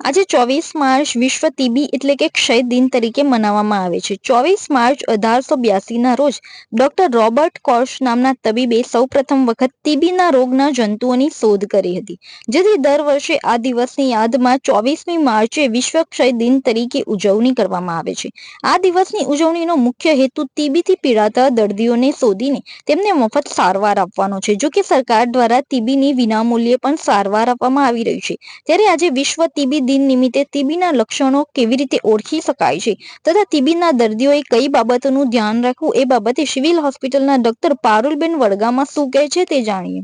આજે ચોવીસ માર્ચ વિશ્વ ટીબી એટલે કે ક્ષય દિન તરીકે મનાવવામાં આવે છે. ચોવીસ માર્ચ અઢારસો બ્યાસીના રોજ ડોક્ટર રોબર્ટ કોર્શ નામના તબીબે સૌપ્રથમ વખત ટીબીના રોગના જંતુઓની શોધ કરી હતી. જેથી દર વર્ષે આ દિવસની યાદમાં ચોવીસમી માર્ચે વિશ્વ ક્ષય દિન તરીકે ઉજવણી કરવામાં આવે છે. આ દિવસની ઉજવણીનો મુખ્ય હેતુ ટીબીથી પીડાતા દર્દીઓને શોધીને તેમને મફત સારવાર આપવાનો છે. જો કે સરકાર દ્વારા ટીબીની વિનામૂલ્યે પણ સારવાર આપવામાં આવી રહી છે. ત્યારે આજે વિશ્વ ટીબી દિન નિમિત્તે ટીબીના લક્ષણો કેવી રીતે ઓળખી શકાય છે? તથા ટીબીના દર્દીઓએ કઈ બાબતોનું ધ્યાન રાખવું? એ બાબતે સિવિલ હોસ્પિટલના ડોક્ટર પારુલબેન વડગામાં શું કહે છે તે જાણીએ.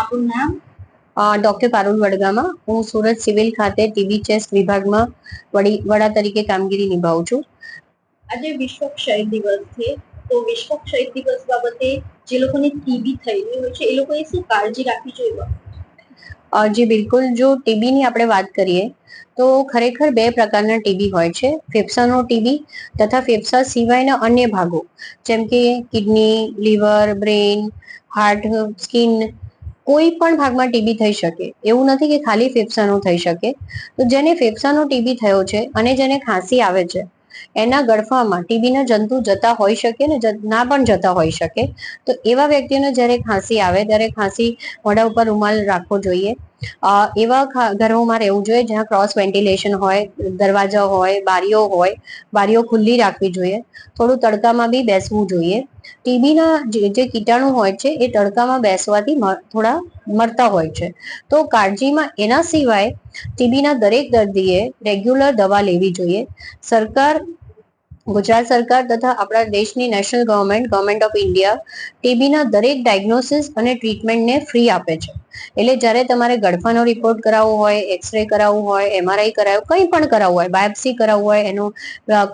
આપણું નામ ડોક્ટર પારુલ વડગામાં. હું સુરત સિવિલ ખાતે ટીબી ચેસ્ટ વિભાગમાં વડી, વડા તરીકે કામગીરી નિભાવું છું. આજે વિશ્વ ક્ષય દિવસ છે. તો વિશ્વ ક્ષય દિવસ બાબતે જે લોકોને ટીબી થયેલી હોય છે, એ લોકોએ શું કાળજી રાખવી જોઈએ? જી, બિલકુલ. જો ટીબીની આપણે વાત કરીએ, તો ખરેખર બે પ્રકારના ટીબી હોય છે. ફેફસાનો ટીબી તથા ફેફસા સિવાયના અન્ય ભાગો, જેમ કે kidney, liver, brain, heart, skin, કોઈ પણ ભાગમાં ટીબી થઈ શકે. એવું નથી કે ખાલી ફેફસાનું થઈ શકે. તો જેને ફેફસાનો ટીબી થયો છે અને જેને ખાંસી આવે છે એના ગળફામાં ટીબીના જંતુ જતા હોઈ શકે ને ના પણ જતા હોઈ શકે. તો એવા વ્યક્તિઓને જ્યારે ખાંસી આવે, ત્યારે ખાંસી મોઢા ઉપર રૂમાલ રાખવો જોઈએ. એવા ઘરોમાં રહેવું જોઈએ જ્યાં ક્રોસ વેન્ટિલેશન હોય, દરવાજા હોય, બારીઓ હોય, બારીઓ ખુલ્લી રાખવી જોઈએ. થોડું તડકામાં બી બેસવું જોઈએ. ટીબીના જે જે કીટાણુ હોય છે એ તડકામાં બેસવાથી થોડા મરતા હોય છે. તો કાળજીમાં એના સિવાય ટીબીના દરેક દર્દીએ રેગ્યુલર દવા લેવી જોઈએ. સરકાર, ગુજરાત સરકાર તથા આપણા દેશની national government government of India ટીબીના દરેક ડાયગ્નોસિસ અને ટ્રીટમેન્ટને ફ્રી આપે છે. એટલે જ્યારે તમારે ગળફાનો રિપોર્ટ કરાવવો હોય એક્સરે કરાવવું હોય એમઆરઆઈ કરાવવું, કંઈ પણ કરાવવું હોય બાયોપ્સી કરાવવું હોય, એનો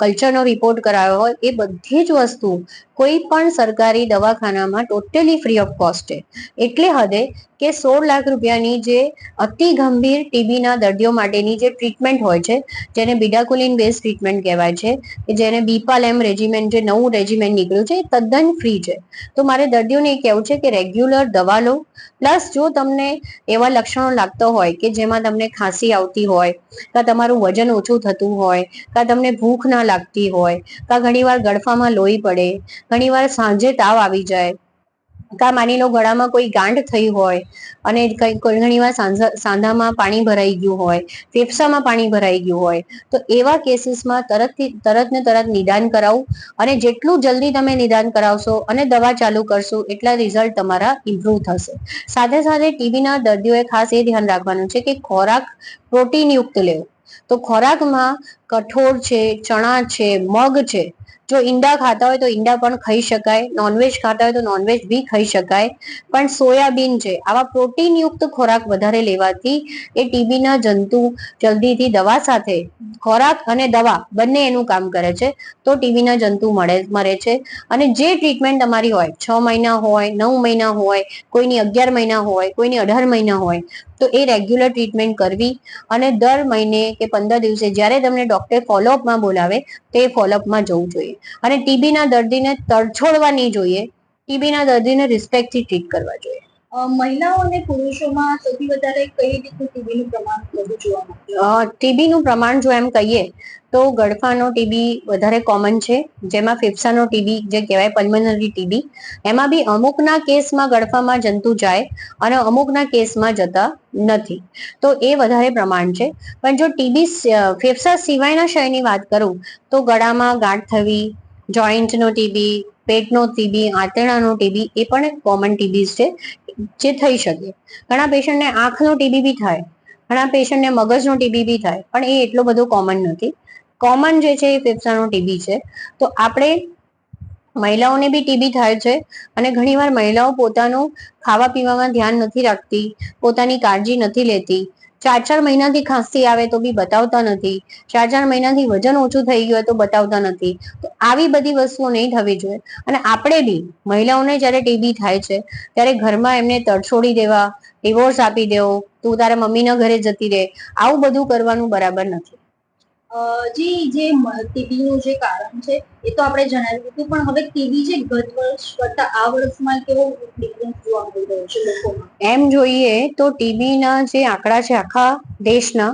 કલ્ચરનો રિપોર્ટ કરાવ્યો હોય, એ બધી જ વસ્તુ કોઈ પણ સરકારી દવાખાનામાં ટોટલી ફ્રી ઓફ કોસ્ટ છે. એટલે હદે કે સોળ લાખ રૂપિયાની જે અતિ ગંભીર ટીબીના દર્દીઓ માટેની જે ટ્રીટમેન્ટ હોય છે, જેને બિડાકુલિન બેઝ ટ્રીટમેન્ટ કહેવાય છે, કે જેને બીપાલ એમ રેજિમેન્ટ જે નવું રેજિમેન્ટ નીકળ્યું છે, એ તદ્દન ફ્રી છે. તો મારે દર્દીઓને એ કહેવું છે કે રેગ્યુલર દવા લો પ્લસ જો તમને એવા લક્ષણો લાગતા હોય કે જેમાં તમને ખાંસી આવતી હોય, કાં તમારું વજન ઓછું થતું હોય, કાં તમને ભૂખ ના લાગતી હોય, કાં ઘણીવાર ગળફામાં લોહી પડે, ઘણીવાર સાંજે તાવ આવી જાય કાં માની લો ગળામાં કોઈ ગાંઠ થઈ હોય અને કઈ ઘણીવાર સાંધા સાંધામાં પાણી ભરાઈ ગયું હોય, ફેફસામાં પાણી ભરાઈ ગયું હોય, તો એવા કેસીસમાં તરતથી, તરત ને તરત નિદાન કરાવવું અને જેટલું જલ્દી તમે નિદાન કરાવશો અને દવા ચાલુ કરશો, એટલા રિઝલ્ટ તમારા ઇમ્પ્રુવ થશે. સાથે સાથે ટીબીના દર્દીઓએ ખાસ એ ધ્યાન રાખવાનું છે કે ખોરાક પ્રોટીનયુક્ત લેવો. તો ખોરાકમાં કઠોળ છે, ચણા છે, મગ છે જો ઈંડા ખાતા હોય તો ઈંડા પણ ખાઈ શકાય નોનવેજ ખાતા હોય તો નોનવેજ બી ખાઈ શકાય. પણ સોયાબીન છે, આવા પ્રોટીનયુક્ત ખોરાક વધારે લેવાથી એ ટીબીના જંતુ જલ્દીથી દવા સાથે, ખોરાક અને દવા બંને એનું કામ કરે છે, તો ટીબીના જંતુ મળે, મરે છે. અને જે ટ્રીટમેન્ટ તમારી હોય, છ મહિના હોય, નવ મહિના હોય, કોઈની અગિયાર મહિના હોય, કોઈની અઢાર મહિના હોય, તો એ રેગ્યુલર ટ્રીટમેન્ટ કરવી. અને દર મહિને કે પંદર દિવસે જ્યારે તમને ડોક્ટર ફોલોઅપમાં બોલાવે, તો ફોલોઅપમાં જવું જોઈએ. અને ટીબીના દર્દીને તરછોડવા નહીં જોઈએ. ટીબીના દર્દીને રિસ્પેક્ટથી ટ્રીટ કરવા જોઈએ. મહિલાઓ અને પુરુષોમાં સૌથી વધારે કઈ રીતનું ટીબીનું પ્રમાણ વધુ જોવા મળે? ટીબીનું પ્રમાણ જો એમ કહીએ, તો ગળફાનો ટીબી વધારે કોમન છે. જેમાં ફેફસાનો ટીબી, જે કહેવાય પલ્મનરી ટીબી, એમાં બી અમુકના કેસમાં ગળફામાં જંતુ જાય અને અમુકના કેસમાં જતા નથી. તો એ વધારે પ્રમાણ છે. પણ જો ટીબી ફેફસા સિવાયના ક્ષયની વાત કરું, તો ગળામાં ગાંઠ થવી, જોઈન્ટનો ટીબી પેટનો ટીબી આંતરડાનો ટીબી એ પણ એક કોમન ટીબીઝ છે જે થઈ શકે. ઘણા પેશન્ટને આંખનો ટીબી બી થાય, ઘણા પેશન્ટને મગજનો ટીબી બી થાય, પણ એ એટલો બધો કોમન નથી. કોમન જે છે એ ફેફસાનો ટીબી છે. તો આપણે મહિલાઓને બી ટીબી થાય છે અને ઘણીવાર મહિલાઓ પોતાનું ખાવા પીવામાં ધ્યાન નથી રાખતી, પોતાની કાળજી નથી લેતી ચાર ચાર મહિનાથી ખાંસી આવે તો બી બતાવતા નથી. ચાર ચાર મહિનાથી વજન ઓછું થઈ ગયું હોય તો બતાવતા નથી. તો આવી બધી વસ્તુઓ નહીં થવી જોઈએ. અને આપણે બી મહિલાઓને જ્યારે ટીબી થાય છે, ત્યારે ઘરમાં એમને તડછોડી દેવા, ડિવોર્સ આપી દેવો, તું તારા મમ્મીના ઘરે જતી રહે, આવું બધું કરવાનું બરાબર નથી. જે જે ટીબીનું જે કારણ છે, એ તો આપણે જણાવ્યું હતું, પણ હવે ટીબી જે ગત વર્ષ કરતા આ વર્ષમાં કેવો ડિફરન્સ જોવા મળી રહ્યો છે લોકોમાં? એમ જોઈએ તો ટીબીના જે આંકડા છે આખા દેશના,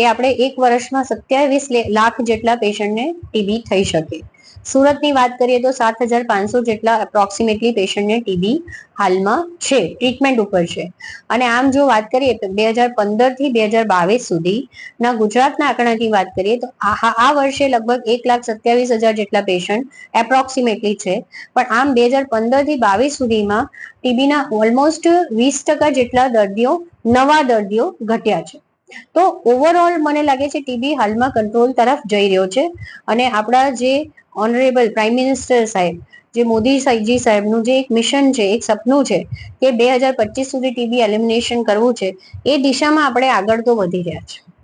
એ આપણે એક વર્ષમાં સત્યાવીસ લાખ જેટલા પેશન્ટને ટીબી થઈ શકે. સુરતની વાત કરીએ તો સાત હજાર પાંચસો જેટલા એપ્રોક્સિમેટલી પેશન્ટને ટીબી હાલમાં છે ટ્રીટમેન્ટ ઉપર છે. અને આમ જો વાત કરીએ તો બે હજાર પંદરથી બે હજાર બાવીસ સુધીના ગુજરાતના આંકડાની વાત કરીએ તો આ વર્ષે લગભગ એક લાખ સત્યાવીસ હજાર જેટલા પેશન્ટ એપ્રોક્સિમેટલી છે. પણ આમ બે હજાર પંદરથી બાવીસ સુધીમાં ટીબીના ઓલમોસ્ટ વીસ ટકા જેટલા દર્દીઓ, નવા દર્દીઓ ઘટ્યા છે. તો ઓવરઓલ મને લાગે છે ટીબી હાલમાં કંટ્રોલ તરફ જઈ રહ્યો છે. અને આપણા જે ઓનરેબલ પ્રાઇમ મિનિસ્ટર સાહેબ, જે મોદી સાહેબજી સાહેબનું જે એક મિશન છે, એક સપનું છે કે બે હજાર પચીસ સુધી ટીબી એલિમિનેશન કરવું છે, એ દિશામાં આપણે આગળ તો વધી રહ્યા છે